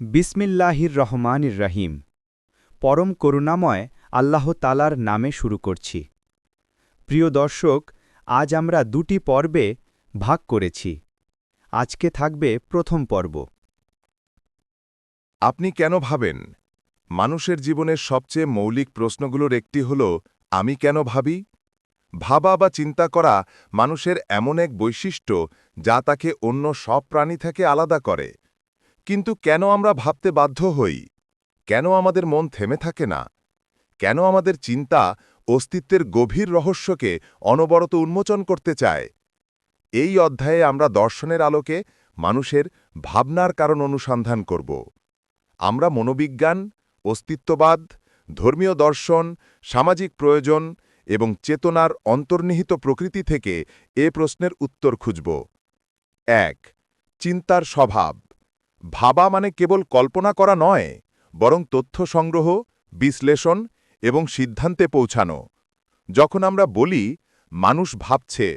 বিসমিল্লাহির রহমানির রহিম। পরম করুণাময় আল্লাহ তালার নামে শুরু করছি। প্রিয় দর্শক, আজ আমরা দুটি পর্বে ভাগ করেছি। আজকে থাকবে প্রথম পর্ব। আপনি কেন ভাবেন? মানুষের জীবনের সবচেয়ে মৌলিক প্রশ্নগুলোর একটি হল, আমি কেন ভাবি? ভাবা বা চিন্তা করা মানুষের এমন এক বৈশিষ্ট্য যা তাকে অন্য সব প্রাণী থেকে আলাদা করে। কিন্তু কেন আমরা ভাবতে বাধ্য হই? কেন আমাদের মন থেমে থাকে না? কেন আমাদের চিন্তা অস্তিত্বের গভীর রহস্যকে অনবরত উন্মোচন করতে চায়? এই অধ্যায়ে আমরা দর্শনের আলোকে মানুষের ভাবনার কারণ অনুসন্ধান করব। আমরা মনোবিজ্ঞান, অস্তিত্ববাদ, ধর্মীয় দর্শন, সামাজিক প্রয়োজন এবং চেতনার অন্তর্নিহিত প্রকৃতি থেকে এ প্রশ্নের উত্তর খুঁজব। এক, চিন্তার স্বভাব। ভাবা মানে কেবল কল্পনা করা নয়, বরং তথ্য সংগ্রহ, বিশ্লেষণ এবং সিদ্ধান্তে পৌঁছানো। যখন আমরা বলি, মানুষ ভাবছে,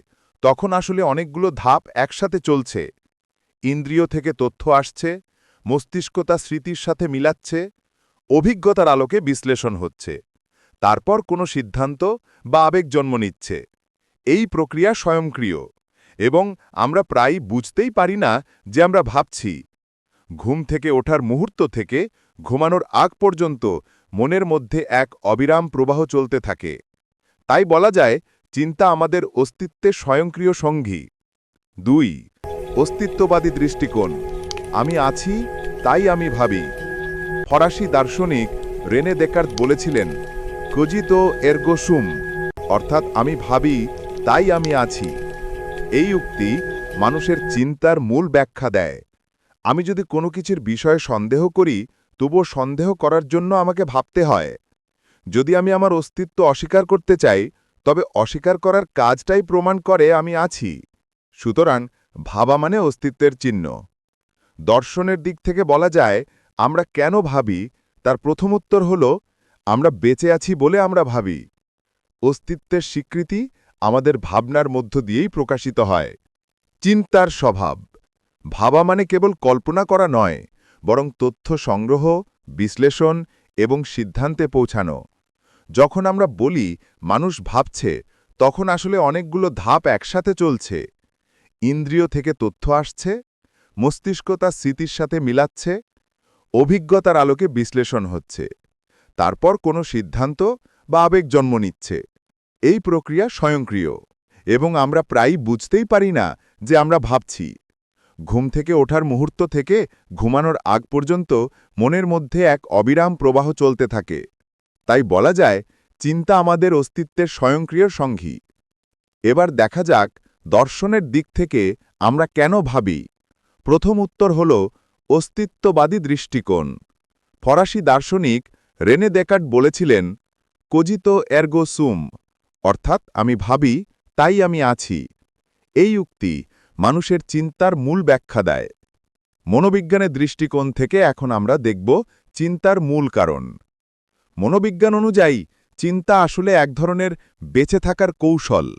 তখন আসলে অনেকগুলো ধাপ একসাথে চলছে। ইন্দ্রিয় থেকে তথ্য আসছে মস্তিষ্ক তা স্মৃতির সাথে মিলাচ্ছে, অভিজ্ঞতার আলোকে বিশ্লেষণ হচ্ছে। তারপর কোনো সিদ্ধান্ত বা আবেগ জন্ম নিচ্ছে। এই প্রক্রিয়া স্বয়ংক্রিয় এবং আমরা প্রায় বুঝতেই পারি না যে আমরা ভাবছি ঘুম থেকে ওঠার মুহূর্ত থেকে ঘুমানোর আগ পর্যন্ত মনের মধ্যে এক অবিরাম প্রবাহ চলতে থাকে। তাই বলা যায়, চিন্তা আমাদের অস্তিত্বের স্বয়ংক্রিয় সঙ্গী। দুই, অস্তিত্ববাদী দৃষ্টিকোণ। আমি আছি, তাই আমি ভাবি। ফরাসি দার্শনিক রেনে দেকার্ত বলেছিলেন কজিত এরগোসুম অর্থাৎ আমি ভাবি, তাই আমি আছি। এই উক্তি মানুষের চিন্তার মূল ব্যাখ্যা দেয়। আমি যদি কোনো কিছুর বিষয়ে সন্দেহ করি, তবুও সন্দেহ করার জন্য আমাকে ভাবতে হয়। যদি আমি আমার অস্তিত্ব অস্বীকার করতে চাই, তবে অস্বীকার করার কাজটাই প্রমাণ করে আমি আছি। সুতরাং ভাবা মানে অস্তিত্বের চিহ্ন। দর্শনের দিক থেকে বলা যায়, আমরা কেন ভাবি? তার প্রথম উত্তর হল, আমরা বেঁচে আছি বলে আমরা ভাবি। অস্তিত্বের স্বীকৃতি আমাদের ভাবনার মধ্য দিয়েই প্রকাশিত হয়। চিন্তার স্বভাব। ভাবা মানে কেবল কল্পনা করা নয়, বরং তথ্য সংগ্রহ, বিশ্লেষণ এবং সিদ্ধান্তে পৌঁছানো। যখন আমরা বলি, মানুষ ভাবছে, তখন আসলে অনেকগুলো ধাপ একসাথে চলছে। ইন্দ্রিয় থেকে তথ্য আসছে, মস্তিষ্ক তার স্মৃতির সাথে মিলাচ্ছে, অভিজ্ঞতার আলোকে বিশ্লেষণ হচ্ছে। তারপর কোনো সিদ্ধান্ত বা আবেগ জন্ম নিচ্ছে। এই প্রক্রিয়া স্বয়ংক্রিয় এবং আমরা প্রায়ই বুঝতেই পারি না যে আমরা ভাবছি। ঘুম থেকে ওঠার মুহূর্ত থেকে ঘুমানোর আগ পর্যন্ত মনের মধ্যে এক অবিরাম প্রবাহ চলতে থাকে। তাই বলা যায়, চিন্তা আমাদের অস্তিত্বের স্বয়ংক্রিয় সঙ্গী। এবার দেখা যাক, দর্শনের দিক থেকে আমরা কেন ভাবি। প্রথম উত্তর হল, অস্তিত্ববাদী দৃষ্টিকোণ। ফরাসি দার্শনিক রেনে দেকার্ট বলেছিলেন কোজিত এর্গো সুম অর্থাৎ আমি ভাবি, তাই আমি আছি। এই উক্তি মানুষের চিন্তার মূল ব্যাখ্যা দেয়। মনোবিজ্ঞানের দৃষ্টিকোণ থেকে এখন আমরা দেখব চিন্তার মূল কারণ। মনোবিজ্ঞান অনুযায়ী, চিন্তা আসলে এক ধরনের বেঁচে থাকার কৌশল।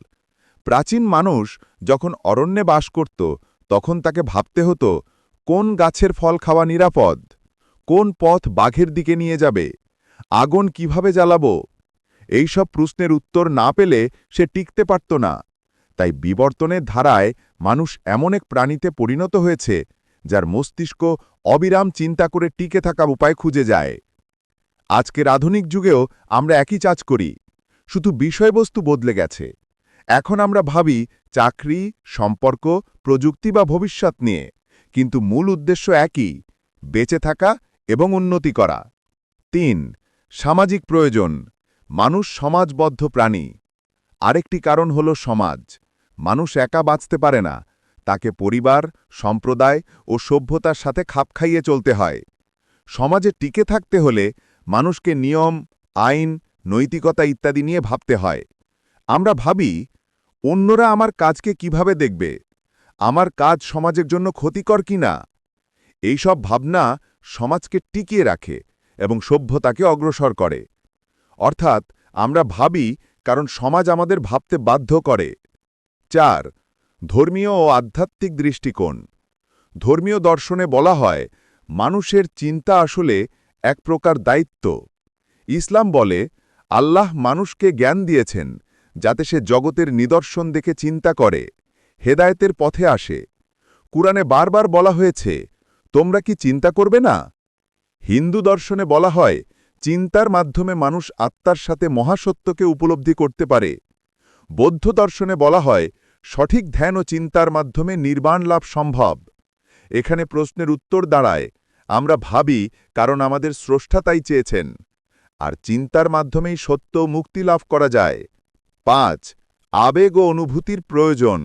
প্রাচীন মানুষ যখন অরণ্যে বাস করত, তখন তাকে ভাবতে হতো, কোন গাছের ফল খাওয়া নিরাপদ? কোন পথ বাঘের দিকে নিয়ে যাবে? আগুন কীভাবে জ্বালাব? এইসব প্রশ্নের উত্তর না পেলে সে টিকতে পারত না। তাই বিবর্তনের ধারায় মানুষ এমন এক প্রাণীতে পরিণত হয়েছে, যার মস্তিষ্ক অবিরাম চিন্তা করে টিকে থাকা উপায় খুঁজে যায়। আজকের আধুনিক যুগেও আমরা একই চাজ করি, শুধু বিষয়বস্তু বদলে গেছে। এখন আমরা ভাবি চাকরি, সম্পর্ক, প্রযুক্তি বা ভবিষ্যৎ নিয়ে, কিন্তু মূল উদ্দেশ্য একই, বেঁচে থাকা এবং উন্নতি করা। তিন, সামাজিক প্রয়োজন, মানুষ সমাজবদ্ধ প্রাণী। আরেকটি কারণ হল সমাজ। মানুষ একা বাঁচতে পারে না। তাকে পরিবার, সম্প্রদায় ও সভ্যতার সাথে খাপ খাইয়ে চলতে হয়। সমাজে টিকে থাকতে হলে মানুষকে নিয়ম, আইন, নৈতিকতা ইত্যাদি নিয়ে ভাবতে হয়। আমরা ভাবি, অন্যরা আমার কাজকে কীভাবে দেখবে? আমার কাজ সমাজের জন্য ক্ষতিকর কি না? এইসব ভাবনা সমাজকে টিকিয়ে রাখে এবং সভ্যতাকে অগ্রসর করে। অর্থাৎ আমরা ভাবি, কারণ সমাজ আমাদের ভাবতে বাধ্য করে। চার, ধর্মীয় ও আধ্যাত্মিক দৃষ্টিকোণ। ধর্মীয় দর্শনে বলা হয়, মানুষের চিন্তা আসলে এক প্রকার দায়িত্ব। ইসলাম বলে, আল্লাহ মানুষকে জ্ঞান দিয়েছেন, যাতে সে জগতের নিদর্শন দেখে চিন্তা করে, হেদায়েতের পথে আসে। কুরআনে বারবার বলা হয়েছে, তোমরা কি চিন্তা করবে না? হিন্দু দর্শনে বলা হয়, চিন্তার মাধ্যমে মানুষ আত্মার সাথে মহাসত্যকে উপলব্ধি করতে পারে। বৌদ্ধ দর্শনে বলা হয় সঠিক ধ্যান ও চিন্তার মাধ্যমে নির্বাণ লাভ সম্ভব। এখানে প্রশ্নের উত্তর দাঁড়ায়, আমরা ভাবি কারণ আমাদের স্রষ্টা তাই চেয়েছেন। আর চিন্তার মাধ্যমেই সত্য মুক্তি লাভ করা যায়। পাঁচ, আবেগ ও অনুভূতির প্রয়োজন।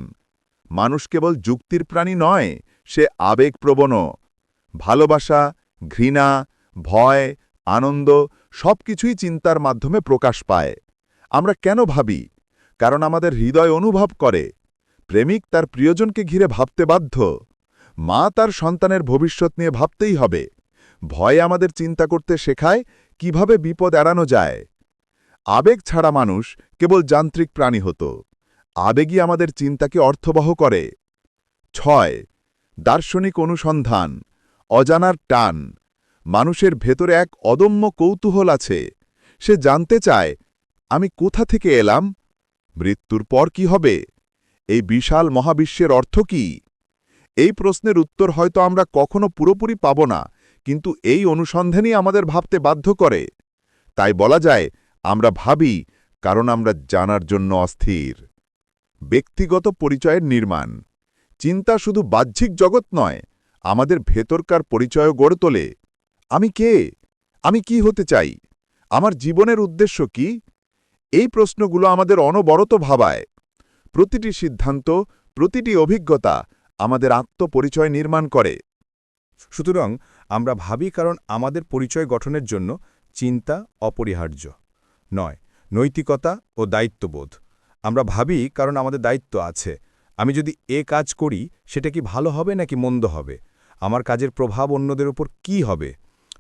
মানুষ কেবল যুক্তির প্রাণী নয়, সে আবেগপ্রবণ। ভালোবাসা, ঘৃণা, ভয়, আনন্দ সবকিছুই চিন্তার মাধ্যমে প্রকাশ পায়। আমরা কেন ভাবি? কারণ আমাদের হৃদয় অনুভব করে। প্রেমিক তার প্রিয়জনকে ঘিরে ভাবতে বাধ্য। মা তার সন্তানের ভবিষ্যৎ নিয়ে ভাবতেই হবে। ভয় আমাদের চিন্তা করতে শেখায় কীভাবে বিপদ এড়ানো যায়। আবেগ ছাড়া মানুষ কেবল যান্ত্রিক প্রাণী হতো। আবেগই আমাদের চিন্তাকে অর্থবহ করে। ছয়, দার্শনিক অনুসন্ধান, অজানার টান। মানুষের ভেতরে এক অদম্য কৌতূহল আছে। সে জানতে চায়, আমি কোথা থেকে এলাম? মৃত্যুর পর কি হবে? এই বিশাল মহাবিশ্বের অর্থ কি? এই প্রশ্নের উত্তর হয়তো আমরা কখনো পুরোপুরি পাব না, কিন্তু এই অনুসন্ধানই আমাদের ভাবতে বাধ্য করে। তাই বলা যায়, আমরা ভাবি, কারণ আমরা জানার জন্য অস্থির। ব্যক্তিগত পরিচয়ের নির্মাণ। চিন্তা শুধু বাহ্যিক জগৎ নয়, আমাদের ভেতরকার পরিচয়ও গড়ে তোলে। আমি কে? আমি কি হতে চাই? আমার জীবনের উদ্দেশ্য কি? এই প্রশ্নগুলো আমাদের অনবরত ভাবায়। প্রতিটি সিদ্ধান্ত, প্রতিটি অভিজ্ঞতা আমাদের আত্মপরিচয় নির্মাণ করে। সুতরাং আমরা ভাবি কারণ আমাদের পরিচয় গঠনের জন্য চিন্তা অপরিহার্য। নয়, নৈতিকতা ও দায়িত্ববোধ। আমরা ভাবি কারণ আমাদের দায়িত্ব আছে। আমি যদি এ কাজ করি, সেটা কি ভালো হবে নাকি মন্দ হবে? আমার কাজের প্রভাব অন্যদের উপর কি হবে?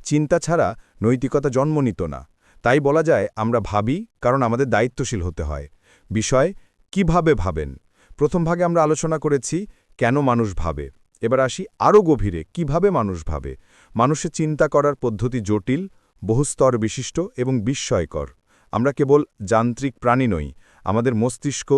চিন্তা ছাড়া নৈতিকতা জন্ম নিত না। তাই বলা যায় আমরা ভাবি কারণ আমাদের দায়িত্বশীল হতে হয়। বিষয় কীভাবে ভাবেন? প্রথম ভাগে আমরা আলোচনা করেছি, কেন মানুষ ভাবে? এবার আসি আরও গভীরে, কীভাবে মানুষ ভাবে? মানুষের চিন্তা করার পদ্ধতি জটিল, বহুস্তর বিশিষ্ট এবং বিস্ময়কর। আমরা কেবল যান্ত্রিক প্রাণী নই, আমাদের মস্তিষ্ক,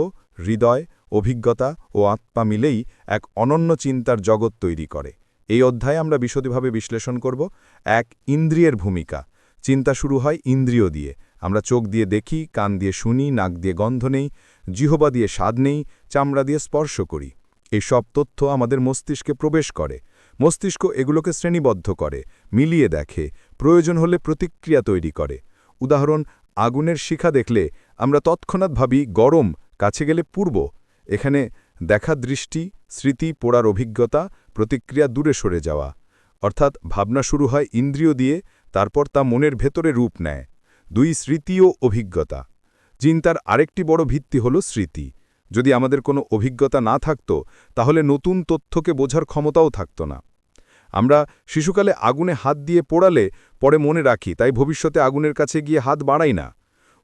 হৃদয়, অভিজ্ঞতা ও আত্মা মিলেই এক অনন্য চিন্তার জগৎ তৈরি করে। এই অধ্যায়ে আমরা বিশদভাবে বিশ্লেষণ করব এক ইন্দ্রিয়ের ভূমিকা। চিন্তা শুরু হয় ইন্দ্রিয় দিয়ে। আমরা চোখ দিয়ে দেখি, কান দিয়ে শুনি, নাক দিয়ে গন্ধ নেই জিহবা দিয়ে স্বাদ নেই, চামড়া দিয়ে স্পর্শ করি। এই সব তথ্য আমাদের মস্তিষ্কে প্রবেশ করে। মস্তিষ্ক এগুলোকে শ্রেণীবদ্ধ করে, মিলিয়ে দেখে, প্রয়োজন হলে প্রতিক্রিয়া তৈরি করে। উদাহরণ, আগুনের শিখা দেখলে আমরা তৎক্ষণাৎ ভাবি গরম, কাছে গেলে পূর্ব। এখানে দেখা দৃষ্টি, স্মৃতি, পোড়ার অভিজ্ঞতা, প্রতিক্রিয়া দূরে সরে যাওয়া। অর্থাৎ ভাবনা শুরু হয় ইন্দ্রিয় দিয়ে, তারপর তা মনের ভেতরে রূপ নেয়। দুই স্মৃতি ও অভিজ্ঞতা। চিন্তার আরেকটি বড় ভিত্তি হল স্মৃতি। যদি আমাদের কোনো অভিজ্ঞতা না থাকত, তাহলে নতুন তথ্যকে বোঝার ক্ষমতাও থাকত না। আমরা শিশুকালে আগুনে হাত দিয়ে পোড়ালে পরে মনে রাখি, তাই ভবিষ্যতে আগুনের কাছে গিয়ে হাত বাড়াই না।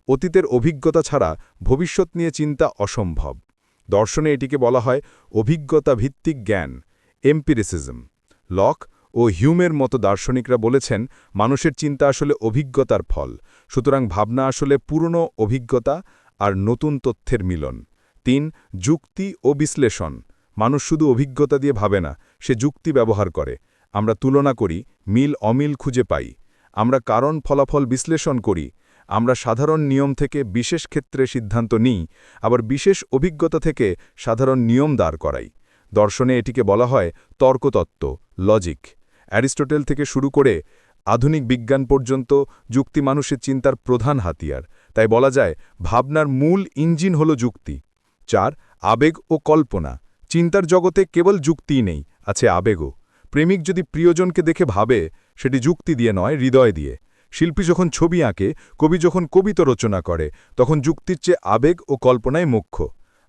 অতীতের অভিজ্ঞতা ছাড়া ভবিষ্যৎ নিয়ে চিন্তা অসম্ভব। দর্শনে এটিকে বলা হয় অভিজ্ঞতা ভিত্তিক জ্ঞান, এম্পিরিসিজম। লক ও হিউমের মতো দার্শনিকরা বলেছেন, মানুষের চিন্তা আসলে অভিজ্ঞতার ফল। সুতরাং ভাবনা আসলে পুরনো অভিজ্ঞতা আর নতুন তথ্যের মিলন। তিন, যুক্তি ও বিশ্লেষণ। মানুষ শুধু অভিজ্ঞতা দিয়ে ভাবে না, সে যুক্তি ব্যবহার করে। আমরা তুলনা করি, মিল অমিল খুঁজে পাই। আমরা কারণ ফলাফল বিশ্লেষণ করি। আমরা সাধারণ নিয়ম থেকে বিশেষ ক্ষেত্রে সিদ্ধান্ত নিই, আবার বিশেষ অভিজ্ঞতা থেকে সাধারণ নিয়ম দাঁড় করাই। দর্শনে এটিকে বলা হয় তর্কতত্ত্ব, লজিক। অ্যারিস্টোটেল থেকে শুরু করে আধুনিক বিজ্ঞান পর্যন্ত যুক্তি মানুষের চিন্তার প্রধান হাতিয়ার। তাই বলা যায়, ভাবনার মূল ইঞ্জিন হল যুক্তি। চার, আবেগ ও কল্পনা। চিন্তার জগতে কেবল যুক্তিই নেই, আছে আবেগও। প্রেমিক যদি প্রিয়জনকে দেখে ভাবে, সেটি যুক্তি দিয়ে নয়, হৃদয় দিয়ে। শিল্পী যখন ছবি আঁকে, কবি যখন কবিতা রচনা করে, তখন যুক্তির চেয়ে আবেগ ও কল্পনায় মুখ্য।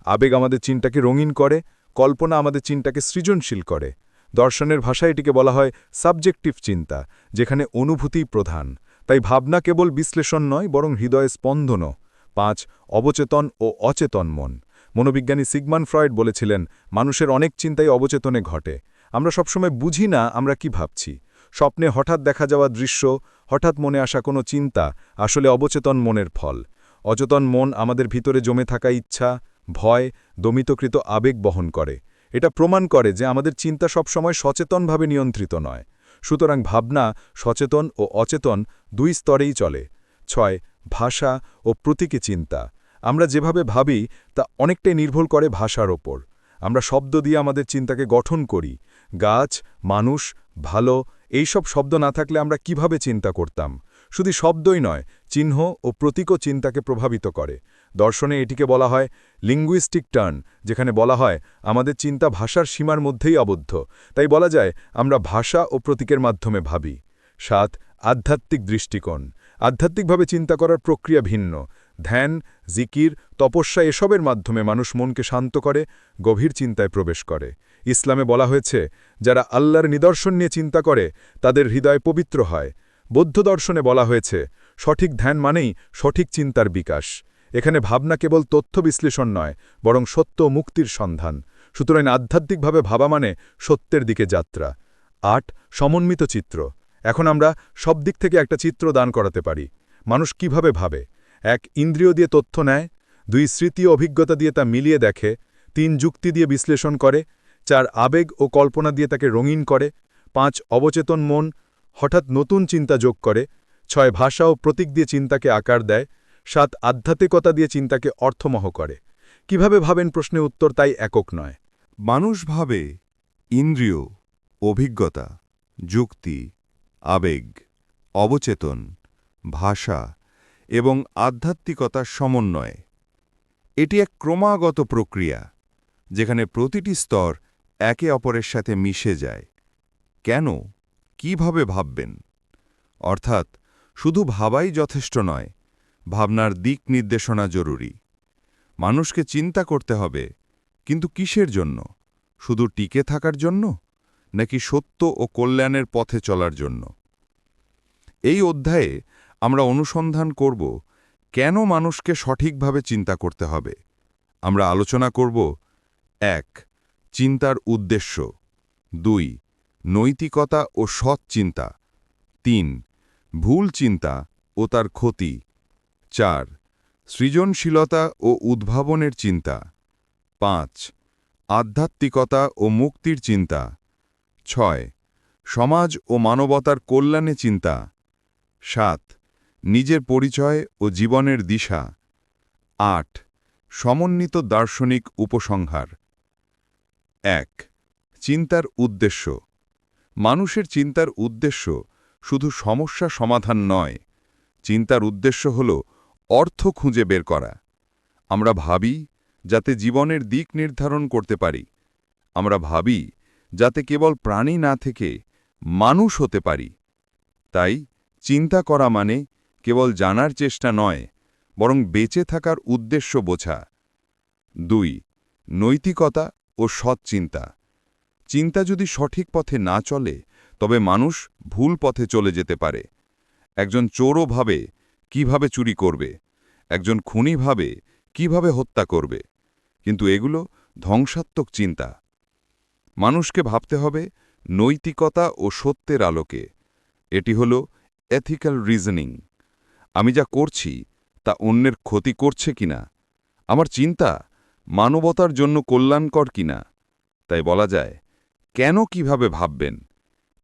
আবেগ আমাদের চিন্তাকে রঙিন করে, কল্পনা আমাদের চিন্তাকে সৃজনশীল করে। দর্শনের ভাষায় এটিকে বলা হয় সাবজেক্টিভ চিন্তা, যেখানে অনুভূতি প্রধান। তাই ভাবনা কেবল বিশ্লেষণ নয়, বরং হৃদয়ে স্পন্দনও। পাঁচ, অবচেতন ও অচেতন মন। মনোবিজ্ঞানী সিগমান ফ্রয়েড বলেছিলেন, মানুষের অনেক চিন্তাই অবচেতনে ঘটে। আমরা সবসময় বুঝি না আমরা কি ভাবছি। স্বপ্নে হঠাৎ দেখা যাওয়া দৃশ্য, হঠাৎ মনে আসা কোনো চিন্তা, আসলে অবচেতন মনের ফল। অচেতন মন আমাদের ভিতরে জমে থাকা ইচ্ছা, ভয়, দমিতকৃত আবেগ বহন করে। এটা প্রমাণ করে যে আমাদের চিন্তা সবসময় সচেতনভাবে নিয়ন্ত্রিত নয়। সুতরাং ভাবনা, সচেতন ও অচেতন দুই স্তরেই চলে। ছয়, ভাষা ও প্রতীকী চিন্তা। আমরা যেভাবে ভাবি, তা অনেকটাই নির্ভর করে ভাষার ওপর। আমরা শব্দ দিয়ে আমাদের চিন্তাকে গঠন করি। গাছ, মানুষ, ভালো এই সব শব্দ না থাকলে আমরা কীভাবে চিন্তা করতাম? শুধু শব্দই নয়, চিহ্ন ও প্রতীকও চিন্তাকে প্রভাবিত করে। দর্শনে এটিকে বলা হয় লিঙ্গুইস্টিক টার্ন যেখানে বলা হয় আমাদের চিন্তা ভাষার সীমার মধ্যেই আবদ্ধ। তাই বলা যায় আমরা ভাষা ও প্রতীকের মাধ্যমে ভাবি। সাত, আধ্যাত্মিক দৃষ্টিকোণ। আধ্যাত্মিকভাবে চিন্তা করার প্রক্রিয়া ভিন্ন। ধ্যান, জিকির, তপস্যা এসবের মাধ্যমে মানুষ মনকে শান্ত করে, গভীর চিন্তায় প্রবেশ করে। ইসলামে বলা হয়েছে, যারা আল্লাহর নিদর্শন নিয়ে চিন্তা করে, তাদের হৃদয় পবিত্র হয়। বৌদ্ধ দর্শনে বলা হয়েছে, সঠিক ধ্যান মানেই সঠিক চিন্তার বিকাশ। এখানে ভাবনা কেবল তথ্য বিশ্লেষণ নয়, বরং সত্য মুক্তির সন্ধান। সুতরাং আধ্যাত্মিকভাবে ভাবা মানে সত্যের দিকে যাত্রা। আট, সমন্বিত চিত্র। এখন আমরা সব দিক থেকে একটা চিত্র দান করাতে পারি। মানুষ কীভাবে ভাবে? এক, ইন্দ্রিয় দিয়ে তথ্য নেয়। দুই, স্মৃতি অভিজ্ঞতা দিয়ে তা মিলিয়ে দেখে। তিন, যুক্তি দিয়ে বিশ্লেষণ করে। চার, আবেগ ও কল্পনা দিয়ে তাকে রঙিন করে। পাঁচ, অবচেতন মন হঠাৎ নতুন চিন্তা যোগ করে। ছয়, ভাষা ও প্রতীক দিয়ে চিন্তাকে আকার দেয়। সাত আধ্যাত্মিকতা দিয়ে চিন্তাকে অর্থমহ করে। কীভাবে ভাবেন প্রশ্নে উত্তর তাই একক নয়। মানুষ ভাবে ইন্দ্রিয়, অভিজ্ঞতা, যুক্তি, আবেগ, অবচেতন, ভাষা এবং আধ্যাত্মিকতার সমন্বয়ে। এটি এক ক্রমাগত প্রক্রিয়া, যেখানে প্রতিটি স্তর একে অপরের সাথে মিশে যায়। কেন? কীভাবে ভাববেন? অর্থাৎ শুধু ভাবাই যথেষ্ট নয় ভাবনার দিক নির্দেশনা জরুরি। মানুষকে চিন্তা করতে হবে, কিন্তু কিসের জন্য? শুধু টিকে থাকার জন্য? নাকি সত্য ও কল্যাণের পথে চলার জন্য? এই অধ্যায়ে আমরা অনুসন্ধান করব, কেন মানুষকে সঠিকভাবে চিন্তা করতে হবে? আমরা আলোচনা করব, এক, চিন্তার উদ্দেশ্য। দুই, নৈতিকতা ও সৎ চিন্তা। তিন, ভুল চিন্তা ও তার ক্ষতি। চার, সৃজনশীলতা ও উদ্ভাবনের চিন্তা। পাঁচ, আধ্যাত্মিকতা ও মুক্তির চিন্তা। ছয়, সমাজ ও মানবতার কল্যাণে চিন্তা। সাত, নিজের পরিচয় ও জীবনের দিশা। আট, সমন্বিত দার্শনিক উপসংহার। এক, চিন্তার উদ্দেশ্য। মানুষের চিন্তার উদ্দেশ্য শুধু সমস্যা সমাধান নয়। চিন্তার উদ্দেশ্য হল অর্থ খুঁজে বের করা। আমরা ভাবি যাতে জীবনের দিক নির্ধারণ করতে পারি। আমরা ভাবি যাতে কেবল প্রাণী না থেকে মানুষ হতে পারি। তাই চিন্তা করা মানে কেবল জানার চেষ্টা নয়, বরং বেঁচে থাকার উদ্দেশ্য বোঝা। দুই, নৈতিকতা ও সৎ চিন্তা। চিন্তা যদি সঠিক পথে না চলে, তবে মানুষ ভুল পথে চলে যেতে পারে। একজন চোরও ভাবে কীভাবে চুরি করবে? একজন খুনি ভাবে কীভাবে হত্যা করবে? কিন্তু এগুলো ধ্বংসাত্মক চিন্তা। মানুষকে ভাবতে হবে নৈতিকতা ও সত্যের আলোকে। এটি হল এথিক্যাল রিজনিং আমি যা করছি, তা অন্যের ক্ষতি করছে কিনা? আমার চিন্তা মানবতার জন্য কল্যাণকর কিনা? তাই বলা যায়, কেন কীভাবে ভাববেন?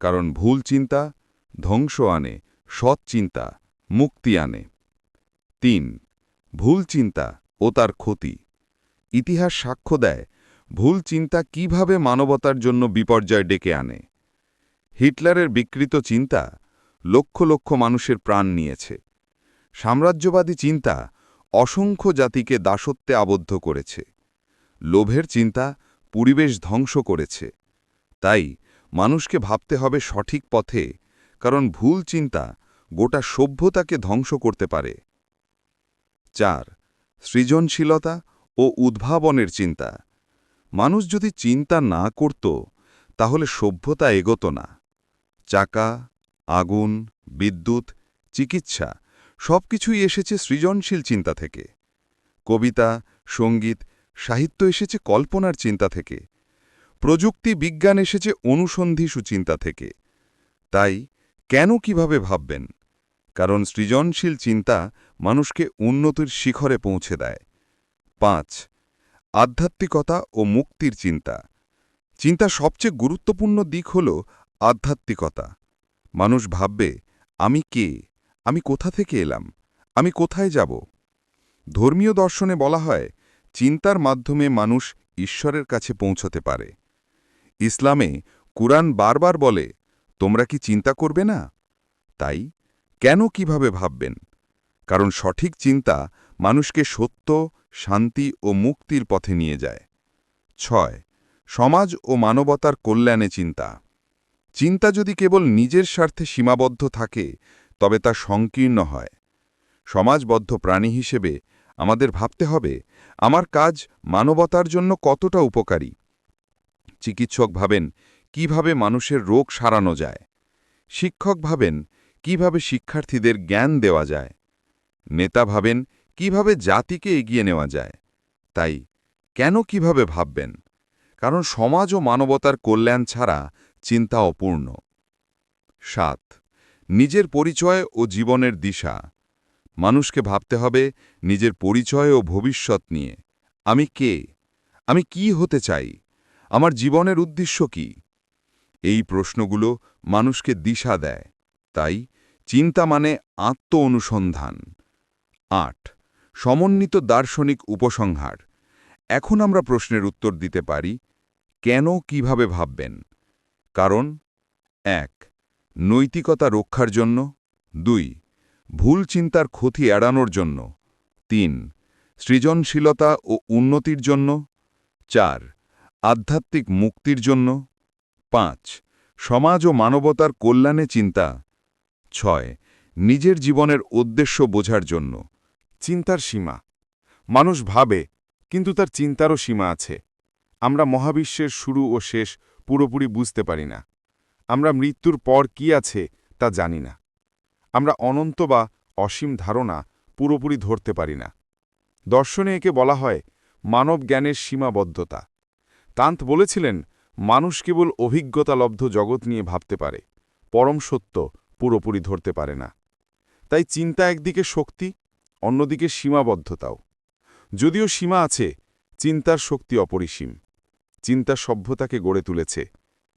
কারণ ভুল চিন্তা ধ্বংস আনে, সৎ চিন্তা মুক্তি আনে। তিন, ভুল চিন্তা ও তার ক্ষতি। ইতিহাস সাক্ষ্য দেয়, ভুল চিন্তা কীভাবে মানবতার জন্য বিপর্যয় ডেকে আনে। হিটলারের বিকৃত চিন্তা লক্ষ লক্ষ মানুষের প্রাণ নিয়েছে। সাম্রাজ্যবাদী চিন্তা অসংখ্য জাতিকে দাসত্বে আবদ্ধ করেছে। লোভের চিন্তা পরিবেশ ধ্বংস করেছে। তাই মানুষকে ভাবতে হবে সঠিক পথে, কারণ ভুল চিন্তা গোটা সভ্যতাকে ধ্বংস করতে পারে। চার, সৃজনশীলতা ও উদ্ভাবনের চিন্তা। মানুষ যদি চিন্তা না করত, তাহলে সভ্যতা এগোত না। চাকা, আগুন, বিদ্যুৎ, চিকিৎসা সবকিছুই এসেছে সৃজনশীল চিন্তা থেকে। কবিতা, সংগীত, সাহিত্য এসেছে কল্পনার চিন্তা থেকে। প্রযুক্তি বিজ্ঞান এসেছে অনুসন্ধিসু চিন্তা থেকে। তাই কেন কীভাবে ভাববেন? কারণ সৃজনশীল চিন্তা মানুষকে উন্নতির শিখরে পৌঁছে দেয়। পাঁচ, আধ্যাত্মিকতা ও মুক্তির চিন্তা। চিন্তা সবচেয়ে গুরুত্বপূর্ণ দিক হল আধ্যাত্মিকতা। মানুষ ভাববে, আমি কে? আমি কোথা থেকে এলাম? আমি কোথায় যাব? ধর্মীয় দর্শনে বলা হয়, চিন্তার মাধ্যমে মানুষ ঈশ্বরের কাছে পৌঁছতে পারে। ইসলামে কুরআন বারবার বলে, তোমরা কি চিন্তা করবে না? তাই কেন কীভাবে ভাববেন? কারণ সঠিক চিন্তা মানুষকে সত্য, শান্তি ও মুক্তির পথে নিয়ে যায়। ছয়, সমাজ ও মানবতার কল্যাণে চিন্তা। চিন্তা যদি কেবল নিজের স্বার্থে সীমাবদ্ধ থাকে, তবে তা সংকীর্ণ হয়। সমাজবদ্ধ প্রাণী হিসেবে আমাদের ভাবতে হবে, আমার কাজ মানবতার জন্য কতটা উপকারী? চিকিৎসক ভাবেন, কীভাবে মানুষের রোগ সারানো যায়? শিক্ষক ভাবেন কীভাবে শিক্ষার্থীদের জ্ঞান দেওয়া যায়? নেতা ভাবেন, কীভাবে জাতিকে এগিয়ে নেওয়া যায়? তাই, কেন কীভাবে ভাববেন? কারণ সমাজ ও মানবতার কল্যাণ ছাড়া চিন্তা অপূর্ণ। সাত, নিজের পরিচয় ও জীবনের দিশা। মানুষকে ভাবতে হবে নিজের পরিচয় ও ভবিষ্যৎ নিয়ে। আমি কে? আমি কি হতে চাই? আমার জীবনের উদ্দেশ্য কি? এই প্রশ্নগুলো মানুষকে দিশা দেয়। তাই চিন্তা মানে আত্ম অনুসন্ধান আট, সমন্বিত দার্শনিক উপসংহার। এখন আমরা প্রশ্নের উত্তর দিতে পারি, কেন, কীভাবে ভাববেন? কারণ, এক, নৈতিকতা রক্ষার জন্য। দুই, ভুল চিন্তার ক্ষতি এড়ানোর জন্য। তিন, সৃজনশীলতা ও উন্নতির জন্য। চার, আধ্যাত্মিক মুক্তির জন্য। পাঁচ, সমাজ ও মানবতার কল্যাণে চিন্তা। ছয়, নিজের জীবনের উদ্দেশ্য বোঝার জন্য। চিন্তার সীমা। মানুষ ভাবে, কিন্তু তার চিন্তারও সীমা আছে। আমরা মহাবিশ্বের শুরু ও শেষ পুরোপুরি বুঝতে পারি না। আমরা মৃত্যুর পর কি আছে তা জানি না। আমরা অনন্ত বা অসীম ধারণা পুরোপুরি ধরতে পারি না। দর্শনে একে বলা হয় মানব জ্ঞানের সীমাবদ্ধতা। তান্ত বলেছিলেন, মানুষ কেবল অভিজ্ঞতালব্ধ জগৎ নিয়ে ভাবতে পারে, পরম সত্য পুরোপুরি ধরতে পারে না। তাই চিন্তা একদিকে শক্তি, অন্যদিকে সীমাবদ্ধতাও। যদিও সীমা আছে, চিন্তার শক্তি অপরিসীম। চিন্তা সভ্যতাকে গড়ে তুলেছে।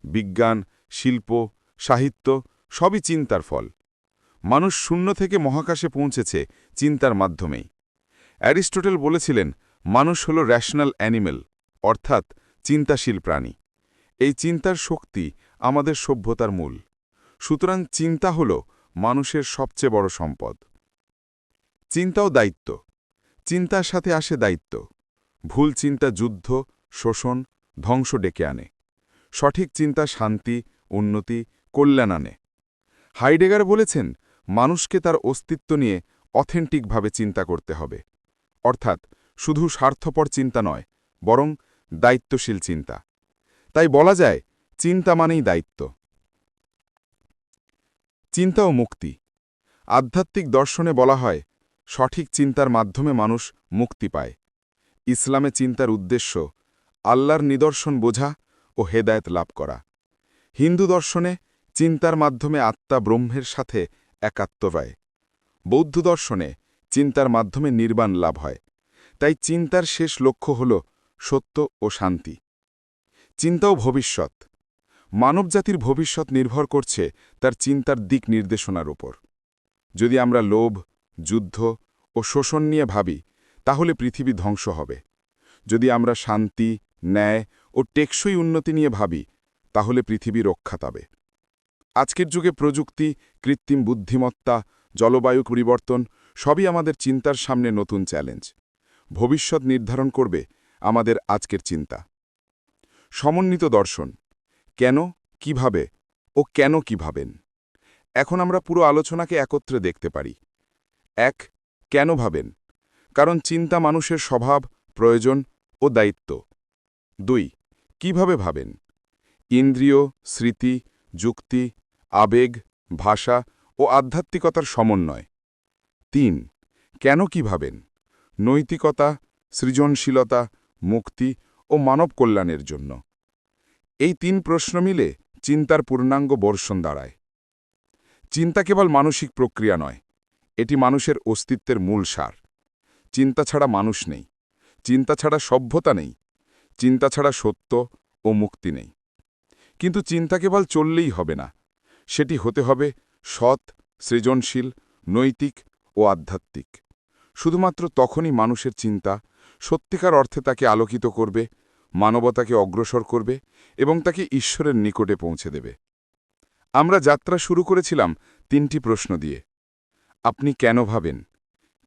বিজ্ঞান, শিল্প, সাহিত্য সবই চিন্তার ফল। মানুষ শূন্য থেকে মহাকাশে পৌঁছেছে চিন্তার মাধ্যমেই। অ্যারিস্টোটেল বলেছিলেন, মানুষ হল র্যাশনাল অ্যানিমেল, অর্থাৎ চিন্তাশীল প্রাণী। এই চিন্তার শক্তি আমাদের সভ্যতার মূল। সুতরাং চিন্তা হল মানুষের সবচেয়ে বড় সম্পদ। চিন্তাও দায়িত্ব। চিন্তার সাথে আসে দায়িত্ব। ভুল চিন্তা যুদ্ধ, শোষণ, ধ্বংস ডেকে আনে। সঠিক চিন্তা শান্তি, উন্নতি, কল্যাণ আনে। হাইডেগার বলেছেন, মানুষকে তার অস্তিত্ব নিয়ে অথেন্টিকভাবে চিন্তা করতে হবে। অর্থাৎ শুধু স্বার্থপর চিন্তা নয়, বরং দায়িত্বশীল চিন্তা। তাই বলা যায়, চিন্তা মানেই দায়িত্ব। চিন্তা ও মুক্তি। আধ্যাত্মিক দর্শনে বলা হয়, সঠিক চিন্তার মাধ্যমে মানুষ মুক্তি পায়। ইসলামে চিন্তার উদ্দেশ্য, আল্লাহর নিদর্শন বোঝা ও হেদায়েত লাভ করা। হিন্দু দর্শনে চিন্তার মাধ্যমে আত্মা ব্রহ্মের সাথে একাত্ম পায় বৌদ্ধ দর্শনে চিন্তার মাধ্যমে নির্বাণ লাভ হয়। তাই চিন্তার শেষ লক্ষ্য হল সত্য ও শান্তি। চিন্তাও ভবিষ্যৎ। মানবজাতির ভবিষ্যৎ নির্ভর করছে তার চিন্তার দিক নির্দেশনার উপর। যদি আমরা লোভ, যুদ্ধ ও শোষণ নিয়ে ভাবি, তাহলে পৃথিবী ধ্বংস হবে। যদি আমরা শান্তি, ন্যায় ও টেকসই উন্নতি নিয়ে ভাবি, তাহলে পৃথিবী রক্ষা পাবে। আজকের যুগে প্রযুক্তি, কৃত্রিম বুদ্ধিমত্তা, জলবায়ু পরিবর্তন সবই আমাদের চিন্তার সামনে নতুন চ্যালেঞ্জ। ভবিষ্যৎ নির্ধারণ করবে আমাদের আজকের চিন্তা। সমন্বিত দর্শন। কেন, কীভাবে ও কেন কি ভাবেন এখন আমরা পুরো আলোচনাকে একত্রে দেখতে পারি। এক, কেন ভাবেন? কারণ চিন্তা মানুষের স্বভাব, প্রয়োজন ও দায়িত্ব। দুই, কীভাবে ভাবেন? ইন্দ্রিয়, স্মৃতি, যুক্তি, আবেগ, ভাষা ও আধ্যাত্মিকতার সমন্বয়। তিন, কেন কি ভাবেন নৈতিকতা, সৃজনশীলতা, মুক্তি ও মানব কল্যাণের জন্য। এই তিন প্রশ্ন মিলে চিন্তার পূর্ণাঙ্গ বর্ষণ দাঁড়ায়। চিন্তা কেবল মানসিক প্রক্রিয়া নয়, এটি মানুষের অস্তিত্বের মূল সার। চিন্তা ছাড়া মানুষ নেই, চিন্তা ছাড়া সভ্যতা নেই, চিন্তা ছাড়া সত্য ও মুক্তি নেই। কিন্তু চিন্তা কেবল চললেই হবে না, সেটি হতে হবে সৎ, সৃজনশীল, নৈতিক ও আধ্যাত্মিক। শুধুমাত্র তখনই মানুষের চিন্তা সত্যিকার অর্থে তাকে আলোকিত করবে মানবতাকে অগ্রসর করবে এবং তাকে ঈশ্বরের নিকটে পৌঁছে দেবে। আমরা যাত্রা শুরু করেছিলাম তিনটি প্রশ্ন দিয়ে। আপনি কেন ভাবেন?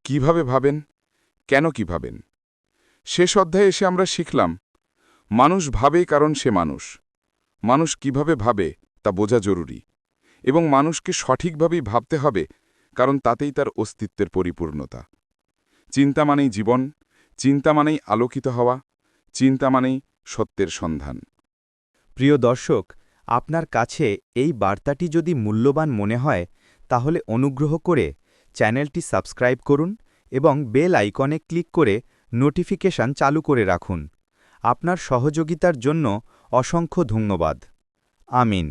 কীভাবে ভাবেন? কেন কি ভাবেন? শেষ অধ্যায়ে এসে আমরা শিখলাম, মানুষ ভাবে কারণ সে মানুষ। মানুষ কীভাবে ভাবে তা বোঝা জরুরি এবং মানুষকে সঠিকভাবেই ভাবতে হবে কারণ তাতেই তার অস্তিত্বের পরিপূর্ণতা। চিন্তা মানেই জীবন, চিন্তা মানেই আলোকিত হওয়া চিন্তা মানেই সত্যের সন্ধান। প্রিয় দর্শক, আপনার কাছে এই বার্তাটি যদি মূল্যবান মনে হয়, তাহলে অনুগ্রহ করে চ্যানেলটি সাবস্ক্রাইব করুন এবং বেল আইকনে ক্লিক করে নোটিফিকেশান চালু করে রাখুন। আপনার সহযোগিতার জন্য অসংখ্য ধন্যবাদ। আমিন।